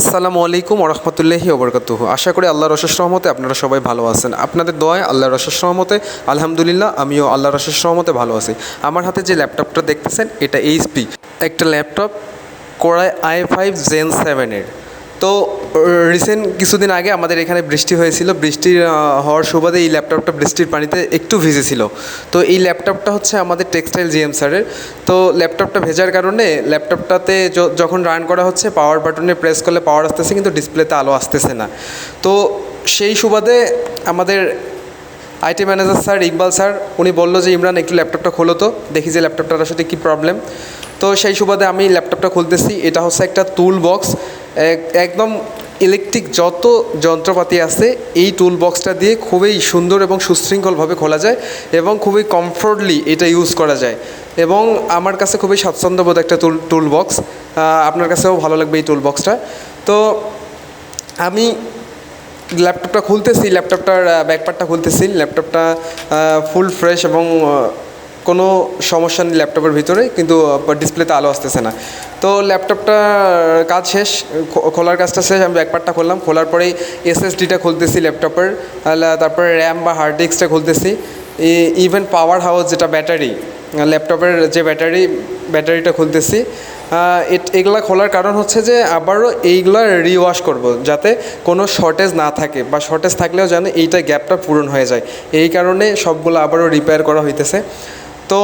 আসসালামু আলাইকুম ওরহমতুল্লাহি ওবরকাতুহ আশা করি আল্লাহর অশেষ রহমতে আপনারা সবাই ভালো আছেন। আপনাদের দোয়ায় আল্লাহর অশেষ রহমতে, আলহামদুলিল্লাহ, আমিও আল্লাহর অশেষ রহমতে ভালো আছি। আমার হাতে যে ল্যাপটপটা দেখতেছেন, এটা এইচপি। একটা laptop core i I five gen সেভেনের তো রিসেন্ট কিছুদিন আগে আমাদের এখানে বৃষ্টি হয়েছিল। বৃষ্টির হওয়ার সুবাদে এই ল্যাপটপটা বৃষ্টির পানিতে একটু ভিজেছিল। তো এই ল্যাপটপটা হচ্ছে আমাদের টেক্সটাইল জিএম স্যারের। তো ল্যাপটপটা ভেজার কারণে ল্যাপটপটাতে যখন রান করা হচ্ছে পাওয়ার বাটনে প্রেস করলে পাওয়ার আসতেছে, কিন্তু ডিসপ্লেতে আলো আসতেছে না। তো সেই সুবাদে আমাদের IT manager sir Iqbal sir, উনি বলল যে, ইমরান, একটু ল্যাপটপটা খোলো তো, দেখি যে ল্যাপটপটার আসলে কী প্রবলেম তো সেই সুবাদে আমি ল্যাপটপটা খুলতেছি। এটা হচ্ছে একটা টুল বক্স একদম ইলেকট্রিক যত যন্ত্রপাতি আছে, এই টুল বক্সটা দিয়ে খুবই সুন্দর এবং সুশৃঙ্খলভাবে খোলা যায় এবং খুবই কমফোর্টলি এটা ইউজ করা যায়। এবং আমার কাছে খুবই স্বাচ্ছন্দ্যবোধ একটা টুল টুল বক্স আপনার কাছেও ভালো লাগবে এই টুল বক্সটা তো আমি ল্যাপটপটা খুলতেছি ল্যাপটপটার ব্যাকপার্টটা খুলতেছি ল্যাপটপটা ফুল ফ্রেশ এবং কোনো সমস্যা নেই ল্যাপটপের ভিতরে, কিন্তু ডিসপ্লেতে আলো আসতেছে না। তো ল্যাপটপটা কাজ শেষ খোলার কাজটা শেষ, আমি ব্যাকপার্টটা খুললাম, খোলার পরেই এসএসডিটা খুলতেছি ল্যাপটপের তারপরে র্যাম বা হার্ড ডিস্কটা খুলতেছি। ইভেন পাওয়ার হাউস যেটা ব্যাটারি ল্যাপটপের যে ব্যাটারি ব্যাটারিটা খুলতেছি। এগুলা খোলার কারণ হচ্ছে যে, আবারও এইগুলা রিওয়াশ করব, যাতে কোনো শর্টেজ না থাকে, বা শর্টেজ থাকলেও যেন এইটা গ্যাপটা পূরণ হয়ে যায়। এই কারণে সবগুলো আবারও রিপেয়ার করা হইতেছে। তো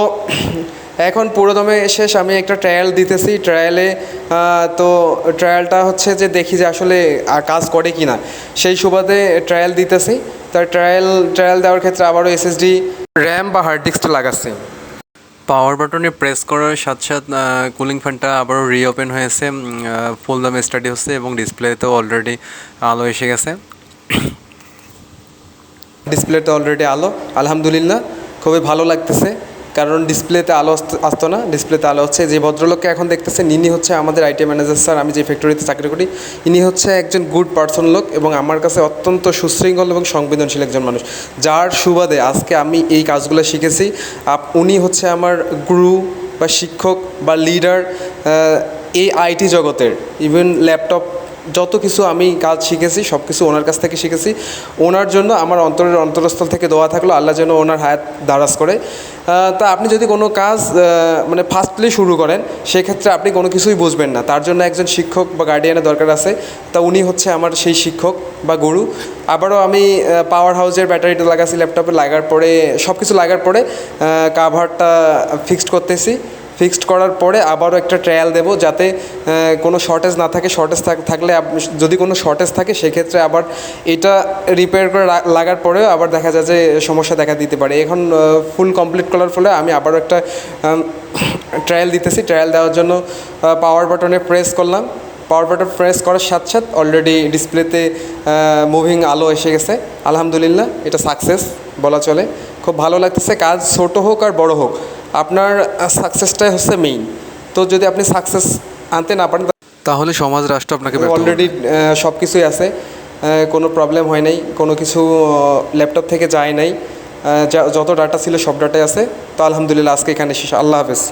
এখন পুরোদমে শেষ আমি একটা ট্রায়াল দিতেছি। ট্রায়ালে তো ট্রায়ালটা হচ্ছে যে দেখি যে আসলে কাজ করে কি না সেই সুবাদে ট্রায়াল দিতেছি। তার ট্রায়াল ট্রায়াল দেওয়ার ক্ষেত্রে আবারও এসএসডি র্যাম বা হার্ড ডিস্কটা লাগাচ্ছি। পাওয়ার বাটনে প্রেস করার সাথে সাথে কুলিং ফ্যানটা আবারও রিওপেন হয়েছে। ফুল দামে স্টাডি হচ্ছে এবং ডিসপ্লেতেও অলরেডি আলো এসে গেছে। ডিসপ্লেতে অলরেডি আলো। আলহামদুলিল্লাহ খুবই ভালো লাগতেছে। কারণ ডিসপ্লেতে আলো আসত- না। ডিসপ্লেতে আলো হচ্ছে, যে ভদ্রলোককে এখন দেখতেছেন, ইনি হচ্ছে আমাদের আইটি ম্যানেজার স্যার, আমি যে ফ্যাক্টরিতে চাকরি করি, ইনি হচ্ছে একজন গুড পার্সন লোক এবং আমার কাছে অত্যন্ত সুশৃঙ্খল এবং সংবেদনশীল একজন মানুষ। যার সুবাদে আজকে আমি এই কাজগুলো শিখেছি। উনি হচ্ছে আমার গুরু বা শিক্ষক বা লিডার এই আইটি জগতের ইভেন ল্যাপটপ যত কিছু আমি কাজ শিখেছি, সব কিছু ওনার কাছ থেকে শিখেছি। ওনার জন্য আমার অন্তরের অন্তরস্থল থেকে দোয়া থাকল, আল্লাহ যেন ওনার হায়াত দারাজ করে। তা আপনি যদি কোনো কাজ মানে ফার্স্টলি শুরু করেন, সেক্ষেত্রে আপনি কোনো কিছুই বুঝবেন না। তার জন্য একজন শিক্ষক বা গার্ডিয়ানের দরকার আছে। তা উনি হচ্ছে আমার সেই শিক্ষক বা গুরু। আবারও আমি পাওয়ার হাউসের ব্যাটারিটা লাগাচ্ছি ল্যাপটপে লাগার পরে সব কিছু লাগার পরে কাভারটা ফিক্সড করতেছি। ফিক্সড করার পরে আবারও একটা ট্রায়াল দেবো যাতে কোনো শর্টেজ না থাকে শর্টেজ থাকলে যদি কোনো শর্টেজ থাকে, সেক্ষেত্রে আবার এটা রিপেয়ার করে লাগার পরেও আবার দেখা যায় যে সমস্যা দেখা দিতে পারে। এখন ফুল কমপ্লিট করার ফলে আমি আবারও একটা ট্রায়াল দিতেছি। ট্রায়াল দেওয়ার জন্য পাওয়ার বাটনে প্রেস করলাম। পাওয়ার বাটন প্রেস করার সাথে সাথে অলরেডি ডিসপ্লেতে মুভিং আলো এসে গেছে। আলহামদুলিল্লাহ, এটা সাকসেস বলা চলে। খুব ভালো লাগতেছে। কাজ ছোটো হোক আর বড় হোক। আপনার সাকসেসটাই হচ্ছে মেইন তো যদি আপনি সাকসেস আনতে না পারেন তাহলে সমাজ রাষ্ট্র আপনাকে অলরেডি সব কিছুই আছে। কোনো প্রবলেম হয় নাই কোনো কিছু ল্যাপটপ থেকে যায় নাই। যত ডাটা ছিল সব ডাটাই আছে। তো আলহামদুলিল্লাহ আজকে এখানে শেষ। আল্লাহ হাফেজ।